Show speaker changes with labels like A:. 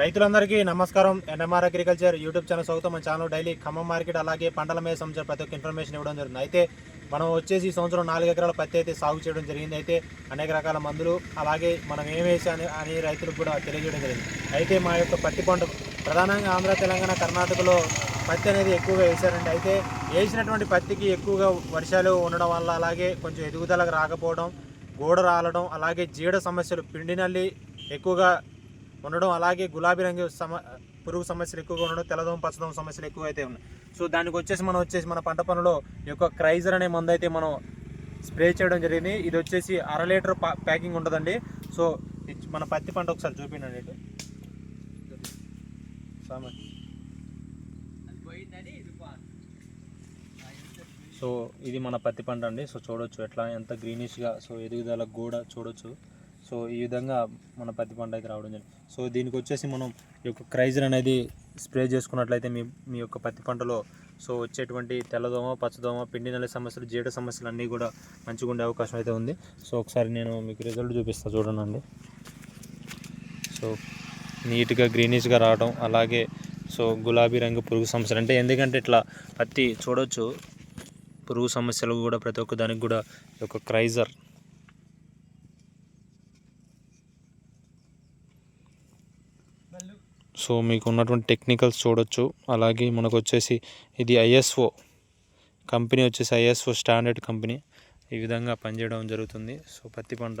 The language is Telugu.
A: రైతులందరికీ నమస్కారం. ఎన్ఎంఆర్ అగ్రికల్చర్ యూట్యూబ్ ఛానల్ స్వాగతం. మన ఛానల్ డైలీ ఖమ్మం మార్కెట్ అలాగే పంటల మీద సంబంధించిన ప్రతి ఒక్క ఇన్ఫర్మేషన్ ఇవ్వడం జరుగుతుంది అయితే మనం వచ్చేసి ఈ సంవత్సరం నాలుగు ఎకరాల పత్తి అయితే సాగు చేయడం జరిగింది. అయితే అనేక రకాల మందులు అలాగే మనం ఏం వేసాను అని అని రైతులకు కూడా తెలియజేయడం జరిగింది. అయితే మా యొక్క పత్తి పంట ప్రధానంగా ఆంధ్ర తెలంగాణ కర్ణాటకలో పత్తి అనేది ఎక్కువగా వేశారండి. అయితే వేసినటువంటి పత్తికి ఎక్కువగా వర్షాలు ఉండడం వల్ల అలాగే కొంచెం ఎదుగుదలకు రాకపోవడం గోడ రాలడం అలాగే జీడ సమస్యలు పిండి నల్లి ఎక్కువగా ఉండడం అలాగే గులాబీ రంగు సమ పురుగు సమస్యలు ఎక్కువగా ఉండడం తెల్లదోమ పచ్చదోమ సమస్యలు ఎక్కువ అయితే ఉన్నాయి. సో దానికి వచ్చేసి మనం వచ్చేసి మన పంట పనులో ఈ యొక్క క్రైజర్ అనే మందు అయితే మనం స్ప్రే చేయడం జరిగింది. ఇది వచ్చేసి అర లీటర్ ప్యాకింగ్ ఉంటుందండి. సో మన పత్తి పంట ఒకసారి చూపించండి ఇటు సో ఇది మన పత్తి పంట అండి. సో చూడొచ్చు ఎట్లా ఎంత గ్రీనిష్గా సో ఎదుగుదల కూడా చూడొచ్చు. సో ఈ విధంగా మన పత్తి పంట అయితే రావడం జరిగింది. సో దీనికి వచ్చేసి మనం ఈ యొక్క క్రైజర్ అనేది స్ప్రే చేసుకున్నట్లయితే మీ మీ యొక్క పత్తి పంటలో సో వచ్చేటువంటి తెల్లదోమ పచ్చదోమ పిండి నల్లి సమస్యలు జీడ సమస్యలు అన్నీ కూడా మంచిగా ఉండే అవకాశం అయితే ఉంది. సో ఒకసారి నేను మీకు రిజల్ట్ చూపిస్తాను చూడండి. సో నీట్గా గ్రీనిష్గా రావడం అలాగే సో గులాబీ రంగు పురుగు సమస్యలు. అంటే ఎందుకంటే ఇట్లా పత్తి చూడొచ్చు పురుగు సమస్యలు కూడా ప్రతి ఒక్క దానికి కూడా ఈ యొక్క క్రైజర్ సో మీకు ఉన్నటువంటి టెక్నికల్స్ చూడొచ్చు. అలాగే మనకు వచ్చేసి ఇది ఐఎస్ఓ కంపెనీ వచ్చేసి ఐఎస్ఓ స్టాండర్డ్ కంపెనీ. ఈ విధంగా పనిచేయడం జరుగుతుంది. సో పత్తి పంట